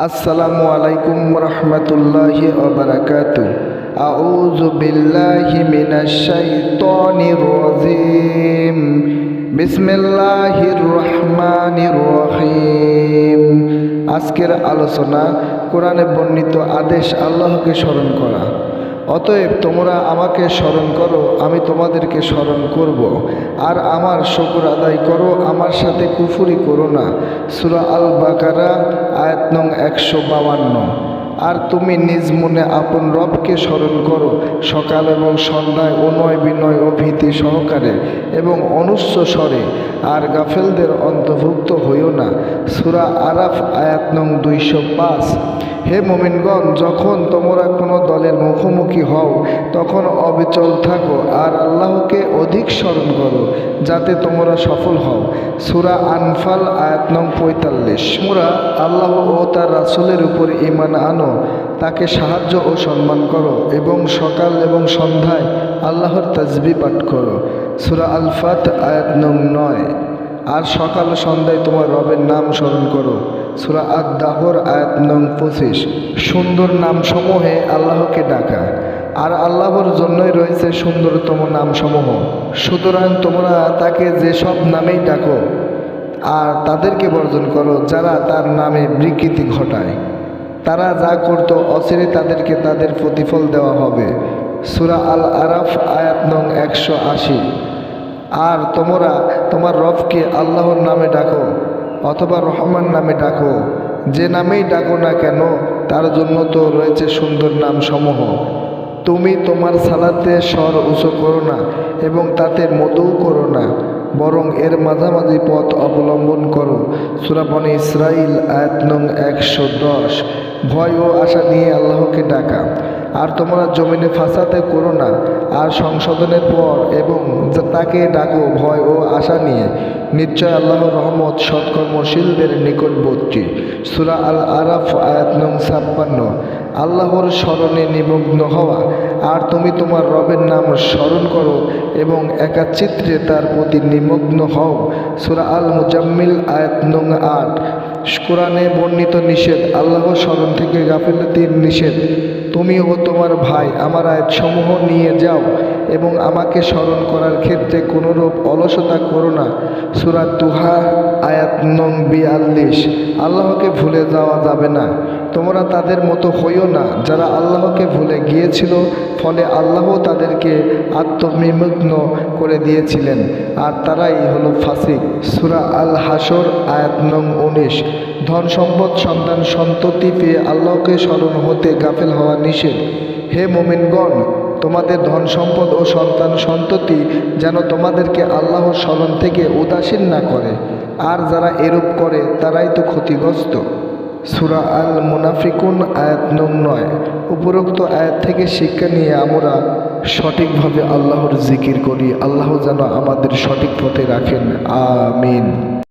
আসসালামু আলাইকুম রহমতুল্লাহি ওবরাকাতু আউযু বিল্লাহি মিনাশ শাইতানির রাজিম। বিসমিল্লাহির রহমানির রহিম। আজকের আলোচনা কোরআনে বর্ণিত আদেশ আল্লাহকে স্মরণ করা। অতএব তোমরা আমাকে স্মরণ করো, আমি তোমাদেরকে স্মরণ করব। আর আমার শকুর আদায় করো, আমার সাথে কুফুরি করো না। সুরা আল বাকারা আয়াত নং একশো বাবান্ন আর তুমি নিজ মনে আপন রবকে স্মরণ করো, সকাল এবং সন্ধ্যায় অনয় বিনয় ও ভীতি সহকারে এবং অনুচ্চ স্বরে। আর গাফেলদের অন্তর্ভুক্ত হইও না। সুরা আরাফ, আয়াত নং দুইশো পাঁচ। হে মোমিনগণ, যখন তোমরা কোনো দলের মুখোমুখি হও, তখন অবিচল থাকো আর আল্লাহকে অধিক স্মরণ করো, যাতে তোমরা সফল হও। সুরা আনফাল, আয়াত নং পঁয়তাল্লিশ। সুরা আল্লাহ ও তার রাসুলের উপর ইমান আনো, তাকে সাহায্য ও সম্মান করো এবং সকাল এবং সন্ধ্যায় আল্লাহর তাজবি পাঠ করো। সুরা আলফাত, আয়াত নং নয়। আর সকাল সন্ধ্যায় তোমার রবের নাম স্মরণ করো। সুরা আদাহর আয়াত নং পঁচিশ। সুন্দর নাম সমূহে আল্লাহকে ডাকা। আর আল্লাহর জন্যই রয়েছে সুন্দরতম নামসমূহ। সুতরাং তোমরা তাকে যেসব নামেই ডাকো, আর তাদেরকে বর্জন করো যারা তার নামে বিকৃতি ঘটায়। তারা যা করত অচিরে তাদেরকে তাদের প্রতিফল দেওয়া হবে। সুরা আল আরাফ আয়াত নং একশো আশি। আর তোমরা তোমার রবকে আল্লাহর নামে ডাকো। অথবা রহমান নামে ডাকো। যে নামেই ডাকো না কেন, তার জন্য তো রয়েছে সুন্দর নাম সমূহ তুমি তোমার সালাতে স্বর উঁচু করো না এবং তাতে মধুও করো না, বরং এর মাঝামাঝি পথ অবলম্বন করো। সুরাবনে ইসরাইল আয়াত নং একশো দশ। ভয় ও আশা নিয়ে আল্লাহকে ডাকা। আর তোমরা জমিনে ফাঁসাতে করো না। আর সংশোধনের পর এবং তাকে ডাকো ভয় ও আশা নিয়ে। নিশ্চয় আল্লাহর রহমত সৎকর্মশীলদের নিকটবর্তী। সুরা আল আরাফ আয়াত নং ছাপ্পান্ন। আল্লাহর স্মরণে নিমগ্ন হওয়া। আর তুমি তোমার রবের নাম স্মরণ করো এবং একাচিত্রে তার প্রতি নিমগ্ন হও। সুরা আল মুজাম্মিল আয়াত নং আট। কোরআনে বর্ণিত নিষেধ, আল্লাহ স্মরণ থেকে গাফিলতির নিষেধ। তুমি ও তোমার ভাই আমার আয়াতসমূহ নিয়ে যাও এবং আমাকে স্মরণ করার ক্ষেত্রে কোনোরূপ অলসতা করো না। সুরাত তুহা, আয়াত নং বিয়াল্লিশ। আল্লাহকে ভুলে যাওয়া যাবে না। তোমরা তাদের মতো হইও না। যারা আল্লাহকে ভুলে গিয়েছিল, ফলে আল্লাহ তাদেরকে আত্মবিমগ্ন করে দিয়েছিলেন। আর তারাই হলো ফাসিক। সুরা আল হাসর আয়াত নং উনিশ। ধন সম্পদ, সন্তান সন্ততি পেয়ে আল্লাহকে স্মরণ হতে গাফেল হওয়া নিষেধ। হে মোমিনগণ, তোমাদের ধন সম্পদ ও সন্তান সন্ততি যেন তোমাদেরকে আল্লাহর স্মরণ থেকে উদাসীন না করে। আর যারা এরূপ করে, তারাই তো ক্ষতিগ্রস্ত। সুরা আল মুনাফিকুন আয়াত নং নয়। উপরোক্ত আয়াত থেকে শিক্ষা নিয়ে আমরা সঠিকভাবে আল্লাহর জিকির করি। আল্লাহ যেন আমাদের সঠিক পথে রাখেন। আমিন।